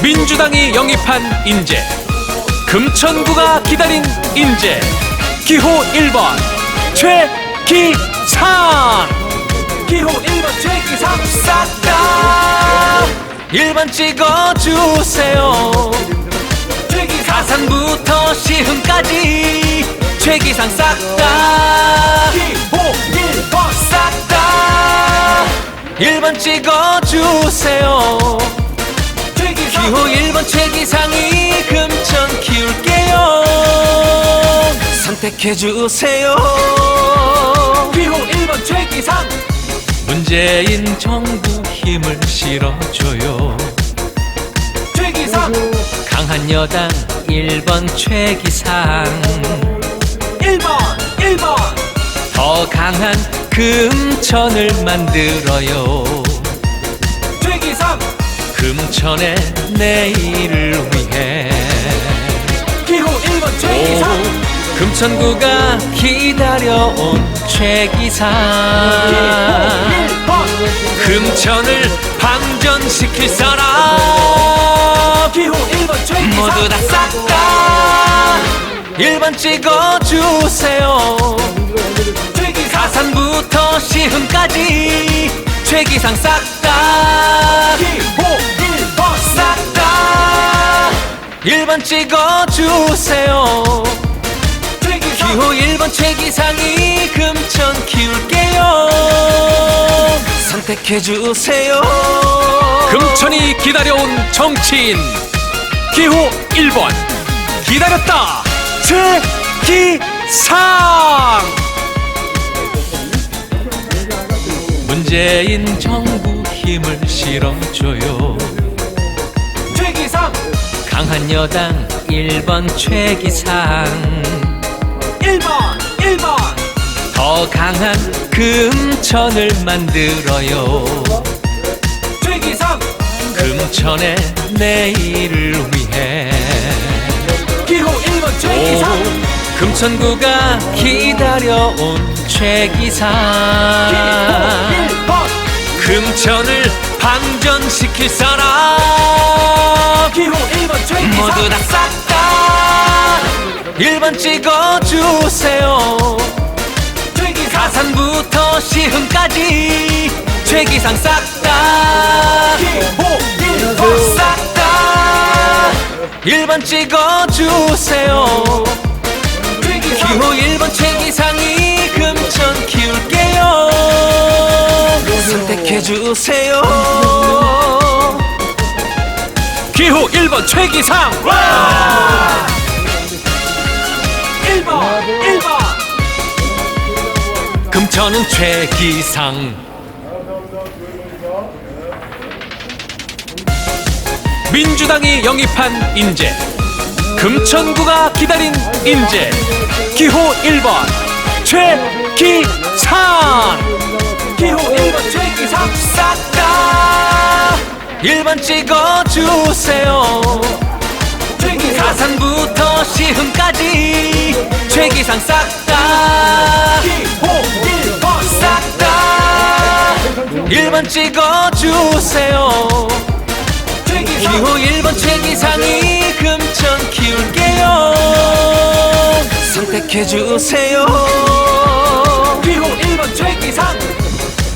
민주당이 영입한 인재. 금천구가 기다린 인재. 기호 1번 최기상. 기호 1번 최기상. 싹다 1번 찍어주세요. 가산부터 시흥까지. 최기상 싹다. 기호 1번 싹다 1번 찍어주세요. 기호 1번 최기상이 금천 키울게요. 선택해주세요. 기호 1번 최기상. 문재인 정부 힘을 실어줘요. 최기상. 강한 여당 1번 최기상. 1번 1번. 더 강한 금천을 만들어요. 최기상! 금천의 내일을 위해. 기호 1번 최기상! 금천구가 기다려온 최기상. 금천을 방전시킬 사람. 기호 1번 최기상! 모두 다 싹다. 1번 찍어주세요 가산부터 시흥까지 최기상 싹다. 기호 1번 싹다. 1번 찍어주세요. 기호 1번 최기상이 금천 키울게요. 선택해주세요. 금천이 기다려온 정치인. 기호 1번. 기다렸다. 최기상 문재인 정부 힘을 실어줘요. 최기상! 강한 여당 1번 최기상. 1번 1번! 더 강한 금천을 만들어요. 최기상! 금천의 내일을 위해. 기호 1번 최기상! 금천구가 기다려온 최기상 금천을 방전시킬 사람. 기호 1번 최기상 모두 다 싹다 1번 찍어주세요. 가산부터 시흥까지 최기상 싹다. 기호 1번. 싹다 1번 찍어주세요. 기호 1번 최기상이 금천 키울게요 선택해주세요. 기호 1번 최기상. 1번 1번. 금천은 최기상. 민주당이 영입한 인재. 금천구가 기다린 인재. 기호 1번 최기상 기호 1번 최기상 싹다 1번 찍어주세요. 가산부터 시흥까지 최기상 싹다 기호 1번 싹다 1번 찍어주세요. 기호 1번 최기상이 금천 키울게요. 선택해주세요. 기호 1번 최기상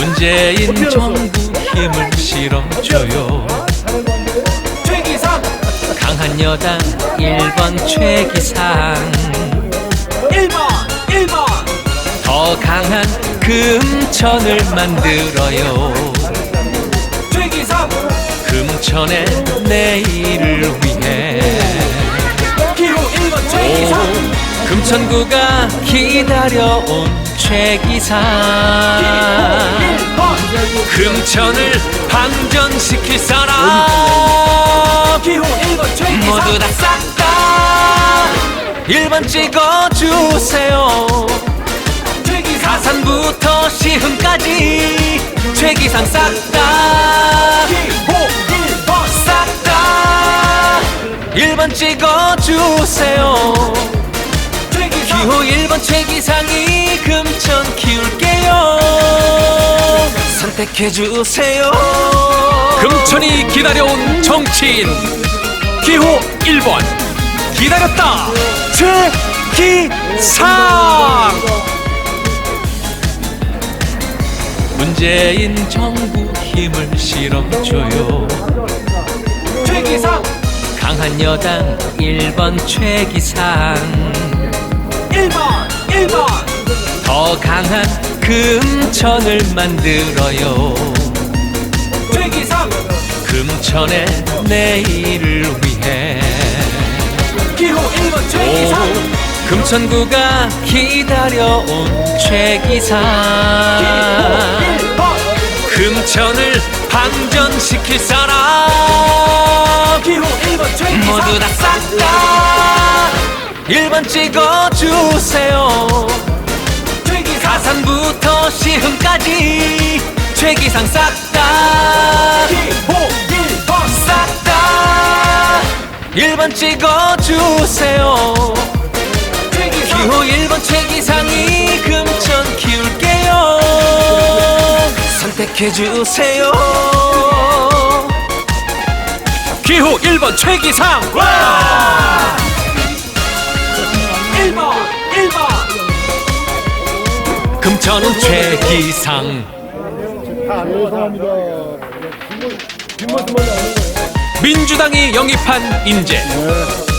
문재인 정부 힘을 실어줘요. 최기상! 강한 여당 1번 최기상. 1번 1번! 더 강한 금천을 만들어요. 최기상! 금천의 내일을 위해. 기호 1번 최기상! 금천구가 기다려온 최기상 금천을 방전시킬 사람. 기호 1번 최기상 모두 다 싹다 1번 찍어주세요. 가산부터 시흥까지 최기상 싹다 기호 1번 싹다 1번 찍어주세요 1번 최기상이 금천 키울게요. 선택해 주세요. 금천이 기다려온 정치인. 기호 1번. 기다렸다. 최기상. 문재인 정부 힘을 실어줘요. 최기상. 강한 여당 1번 최기상 1번 1번. 더 강한 금천을 만들어요. 최기상 금천의 내일을 위해. 기호 1번 최기상 오, 금천구가 기다려온 최기상. 1번. 금천을 방전시킬 사람. 기호 1번 최기상. 모두 다 싹다 1번 찍어주세요. 가산부터 시흥까지 최기상 싹다. 기호 1번 싹다. 1번 찍어주세요. 기호 1번 최기상이 금천 키울게요. 선택해주세요. 기호 1번 최기상. 1 금천은 최기상. 민주당이 영입한 인재.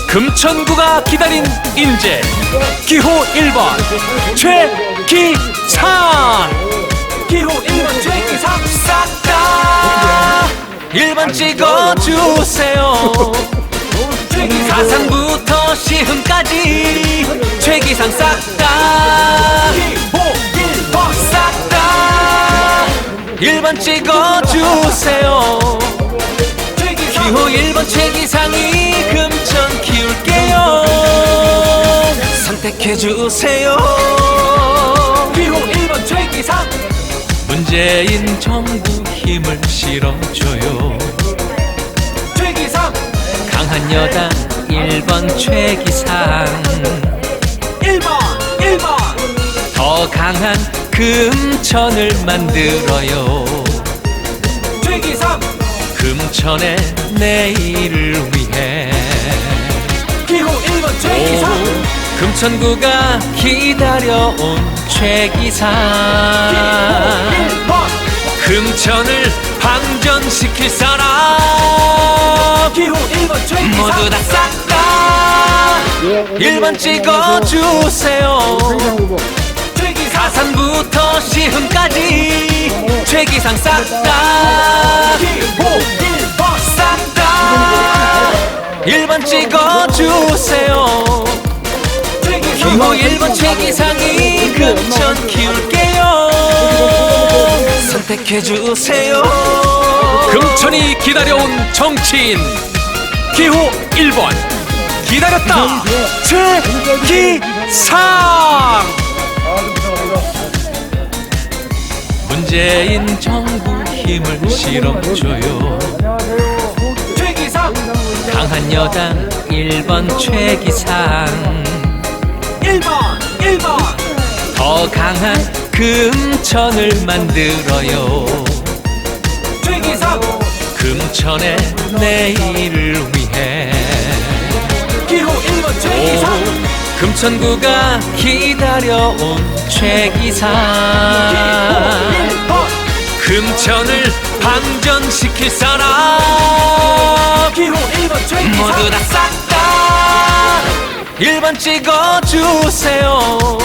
금천구가 기다린 인재. 기호 1번 최기상. 기호 1번 최기상. 싹다. 1번 찍어주세요. 가산부터 시흥까지. 최기상 싹다 1번 찍어주세요. 기호 1번 최기상이 금천 키울게요. 선택해주세요. 기호 1번 최기상. 문재인 정부 힘을 실어줘요. 최기상. 강한 여당 1번 최기상. 1번 1번. 더 강한 금천을 만들어요. 최기상 금천의 내일을 위해. 기호 1번 최기상 오, 금천구가 기다려온 1번. 금천을 방전시킬 사람. 기호 1번 최기상 모두 다 싹다. 예, 1번 찍어주세요 시흥까지 최기상 싹다. 기호 1번 싹다. 1번 찍어주세요. 기호 1번 최기상이 금천 키울게요. 선택해주세요. 금천이 기다려온 정치인. 기호 1번. 기다렸다. 최기상 문재인 정부 힘을 실어줘요. 최기상! 강한 여당 1번 최기상. 1번 1번! 더 강한 금천을 만들어요. 최기상! 금천의 내일을 위해. 기호 1번 최기상! 오, 금천구가 기다려온 최기상 1번 금천을 방전시킬 사람. 기호 1번 최기상 모두 다 싹다 1번 찍어주세요.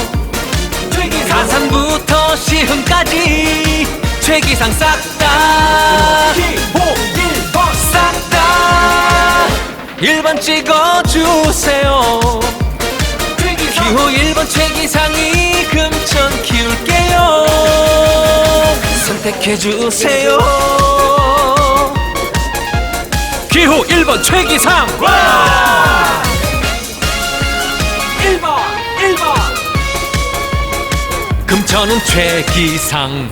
가산부터 시흥까지 최기상 싹다. 기호 1번. 싹다. 1번 찍어주세요. 최 기호 1번 최기상이 금천 키울게요. 선택해주세요. 기호 1번 최기상. 1번 1번 금천은 최기상.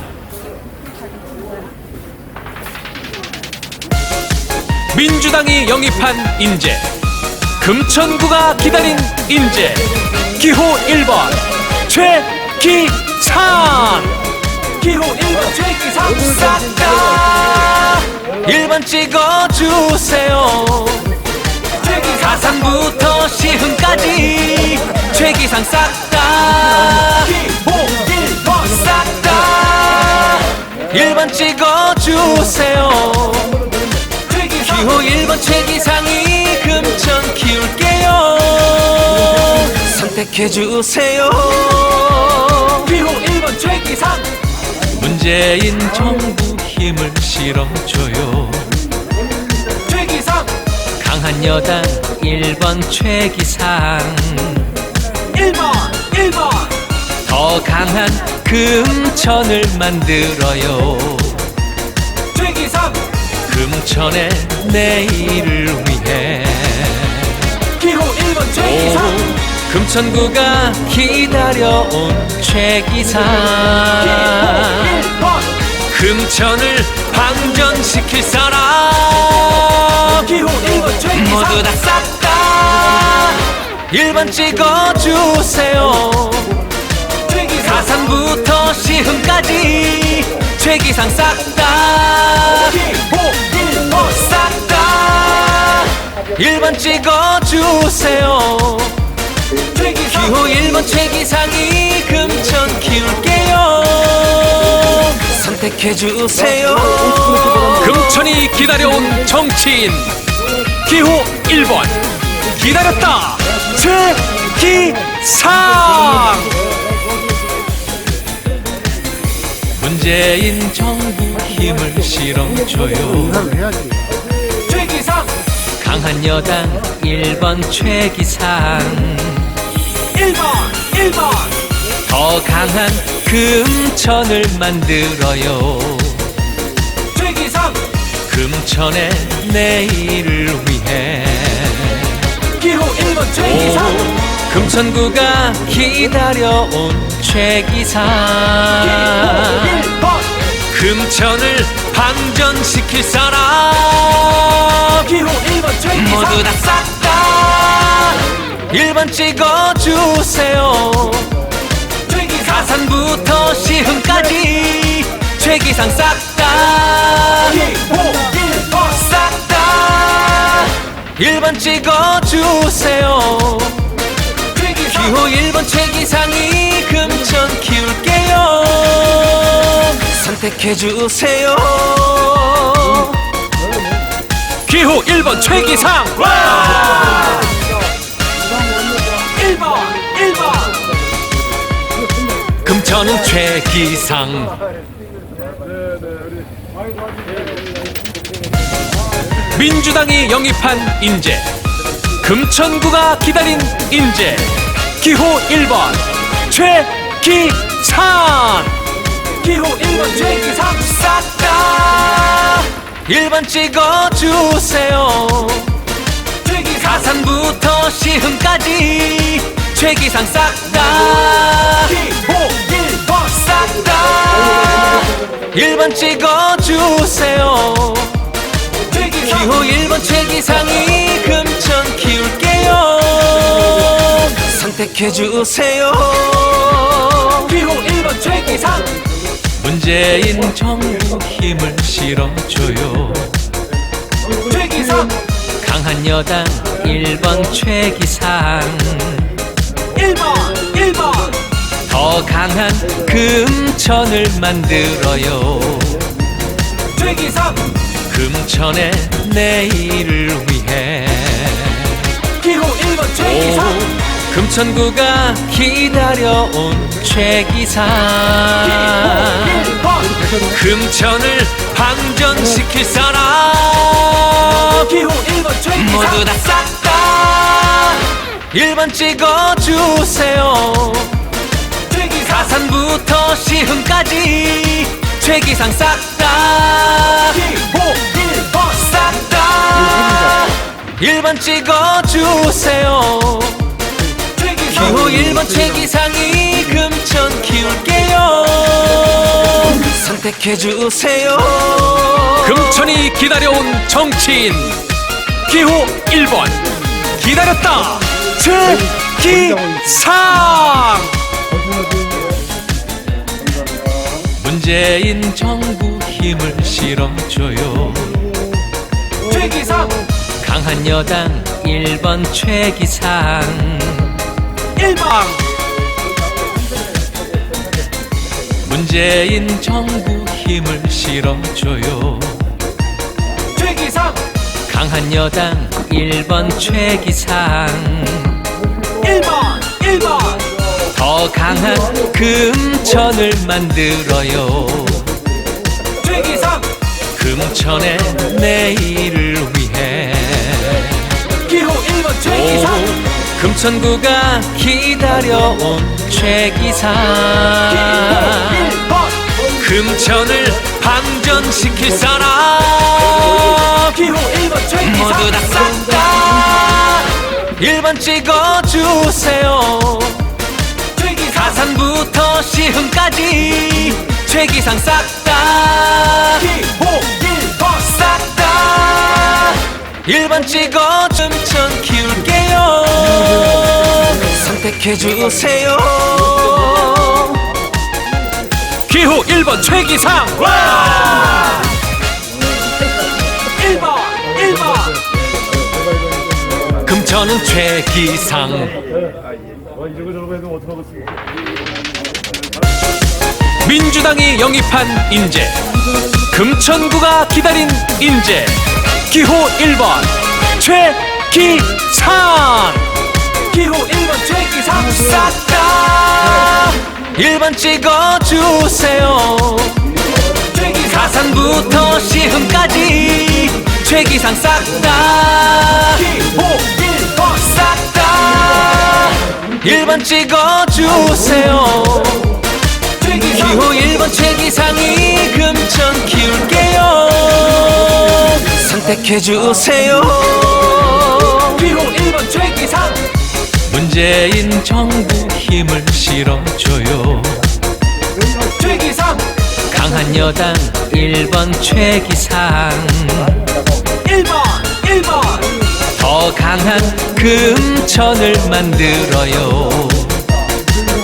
민주당이 영입한 인재. 금천구가 기다린 인재 기호 1번 최기상 기호 1번 최기상 싹다 1번 찍어주세요. 가산부터 시흥까지. 최기상 싹다 기호 1번 싹다 1번 찍어주세요. 기호 1번 최기상 선택해주세요. 기호 1번 최기상. 문재인 정부 힘을 실어줘요. 최기상. 강한 여당 1번 최기상. 1번 1번 더 강한 금천을 만들어요. 최기상. 금천의 내일을 위해. 기호 1번 최기상. 오 금천구가 기다려온 최기상 1번 금천을 방전시킬 사람 기호 1번 최기상 모두 다 싹다 1번 찍어주세요. 최기상 가산부터 시흥까지 최기상 싹다. 기호 1번. 싹다. 1번 찍어주세요. 최 기호 1번 최기상이 금천 키울게요. 선택해주세요. 금천이 기다려온 정치인. 기호 1번. 기다렸다. 최기상 문재인 정부 힘을 실어줘요. 강한 여당 1번 최기상 1번 1번. 더 강한 금천을 만들어요. 최기상 금천의 내일을 위해. 기호 1번 최기상 오, 금천구가 기다려온 최기상. 1번. 금천을 방전시킬 사람. 기호 1번 최기상. 모두 다 싹다 1번 찍어주세요. 가산부터 시흥까지 최기상 싹다. 기호 1번 싹다. 1번 찍어주세요. 기호 1번 최기상이 금천 키울게요. 선택해주세요. 기호 1번 최기상 금천은 최기상. 민주당이 영입한 인재. 금천구가 기다린 인재. 기호 1번 최기상. 기호 1번 최기상. 싹다. 1번 찍어주세요. 가산부터 시흥까지. 최기상 싹다 1번 찍어주세요. 기호 1번 최기상이 금천 키울게요. 선택해주세요. 기호 1번 최기상. 문재인 정부 힘을 실어줘요. 최기상. 강한 여당 1번 최기상. 1번 1번 더 강한 금천을 만들어요. 최기상! 금천의 내일을 위해. 기호 1번 최기상! 오, 금천구가 기다려온 1번! 금천을 방전시킬 사람. 기호 1번 최기상! 모두 다 싹다. 1번 찍어주세요 가산부터 시흥까지 최기상 싹다. 기호 1번 싹다. 1번 찍어주세요. 기호 1번 최기상이 금천 키울게요. 선택해주세요. 금천이 기다려온 정치인 기호 1번. 기다렸다. 최기상 문재인 정부 힘을 실어줘요? 최기상! 강한 여당 1번 최기상. 1번 문재인 정부 힘을 실어줘요? 최기상! 강한 여당 1번 최기상. 1번 1번 더 강한 금천을 만들어요. 최기상! 금천의 내일을 위해. 기호 1번 최기상! 오, 금천구가 기다려온 1번! 금천을 방전시킬 사람. 기호 1번 최기상! 모두 다 싹 다. 1번 찍어주세요 가산부터 시흥까지 최기상 싹다. 기호 1번 싹다. 1번 찍어 춤천 키울게요. 선택해주세요. 기호 1번 최기상. 1번 1번. 금천은 최기상. 어, 어떡하겠습니까? 민주당이 영입한 인재. 금천구가 기다린 인재. 기호 1번 최기상. 기호 1번 최기상. 싹다. 1번 찍어주세요. 가산부터 시흥까지. 최기상 싹다. 기호 1번 싹다 1번 찍어주세요. 기호 1번 최기상이 금천 키울게요. 선택해주세요. 기호 1번 최기상. 문재인 정부 힘을 실어줘요. 최기상. 강한 여당 1번 최기상. 1번 1번 더 강한 금천을 만들어요.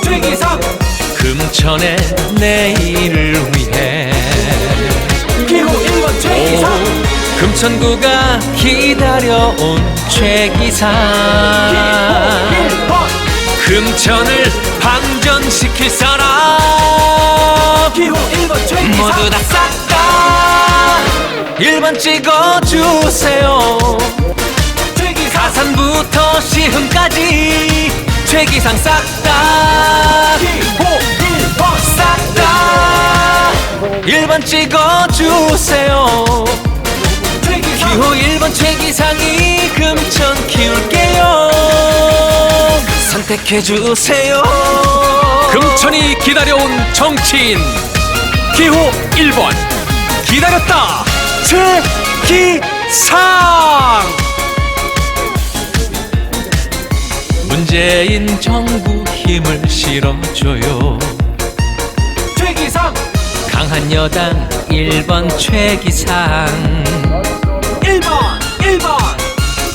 최기상 금천의 내일을 위해. 기호 1번 최기상 오, 금천구가 기다려온 최기상 1번! 금천을 방전시킬 사람. 기호 1번 최기상 모두 다 싹 다. 1번 찍어주세요 가산부터 시흥까지 최기상 싹다. 기호 1번 싹다. 1번 찍어주세요. 기호 1번 최기상이 금천 키울게요. 선택해주세요. 금천이 기다려온 정치인 기호 1번. 기다렸다. 최기상 문재인 정부 힘을 실어줘요. 최기상! 강한 여당 1번 최기상. 1번 1번!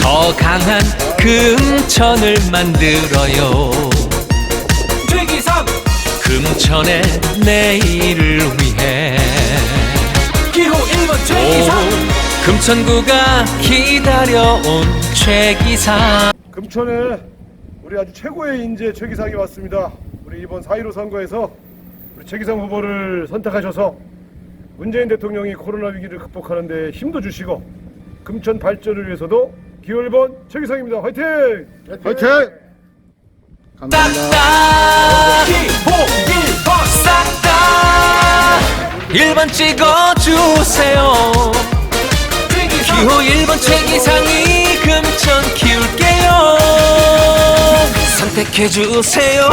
더 강한 금천을 만들어요. 최기상! 금천의 내일을 위해. 기호 1번 오, 최기상! 금천구가 기다려온 최기상. 금천에 우리 아주 최고의 인재 최기상이 왔습니다. 우리 이번 4.15 선거에서 우리 최기상 후보를 선택하셔서 문재인 대통령이 코로나 위기를 극복하는 데 힘도 주시고 금천 발전을 위해서도 기호 1번 최기상입니다. 화이팅! 화이팅! 싹다 기호 1번 싹다 1번 찍어주세요 기호 1번 최기상이 선택해주세요